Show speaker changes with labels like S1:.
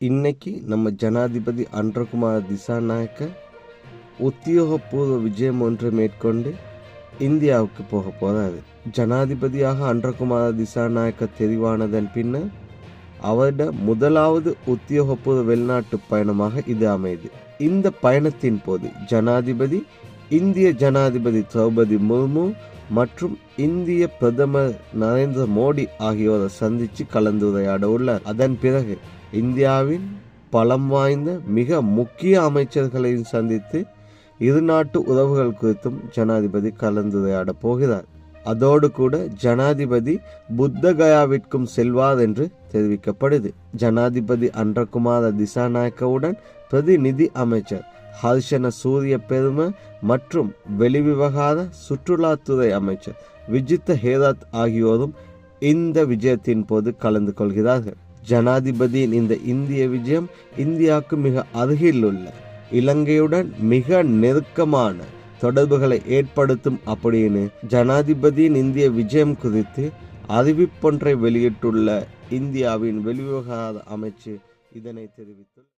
S1: இன்னைக்கு நம்ம ஜனாதிபதி அன்றகுமார் திசாநாயக்க உத்தியோகபூர்வ விஜயம் ஒன்று மேற்கொண்டு இந்தியாவுக்கு போக போகிறாரு ஜனாதிபதியாக அன்றகுமார் திசாநாயக்க தெரிவானதன் பின்னர் அவரிட முதலாவது உத்தியோகபூர்வ வெளிநாட்டு பயணமாக இது அமையுது இந்த பயணத்தின் போது ஜனாதிபதி இந்திய ஜனாதிபதி திரௌபதி முர்மு மற்றும் இந்திய பிரதமர் நரேந்திர மோடி ஆகியோரை சந்தித்து கலந்துரையாட உள்ளார். அதன் பிறகு இந்தியாவின் பலம் வாய்ந்த மிக முக்கிய அமைச்சர்களையும் சந்தித்து இரு நாட்டு உறவுகள் குறித்தும் ஜனாதிபதி கலந்துரையாட போகிறார். அதோடு கூட ஜனாதிபதி புத்தகயாவிற்கும் செல்வார் என்று தெரிவிக்கப்படுது. ஜனாதிபதி அன்றகுமார திசாநாயக்கவுடன் பிரதிநிதி அமைச்சர் ஹர்ஷன சூரிய பெரும மற்றும் வெளிவிவகார சுற்றுலாத்துறை அமைச்சர் விஜித்த ஹேராத் ஆகியோரும் இந்த விஜயத்தின் போது கலந்து கொள்கிறார்கள். ஜனாதிபதியின் இந்த இந்திய விஜயம் இந்தியாவுக்கு மிக அருகில் உள்ள இலங்கையுடன் மிக நெருக்கமான தொடர்புகளை ஏற்படுத்தும் அப்படின்னு ஜனாதிபதியின் இந்திய விஜயம் குறித்து அறிவிப்பொன்றை வெளியிட்டுள்ள இந்தியாவின் வெளிவிவகார அமைச்சு இதனை தெரிவித்துள்ளார்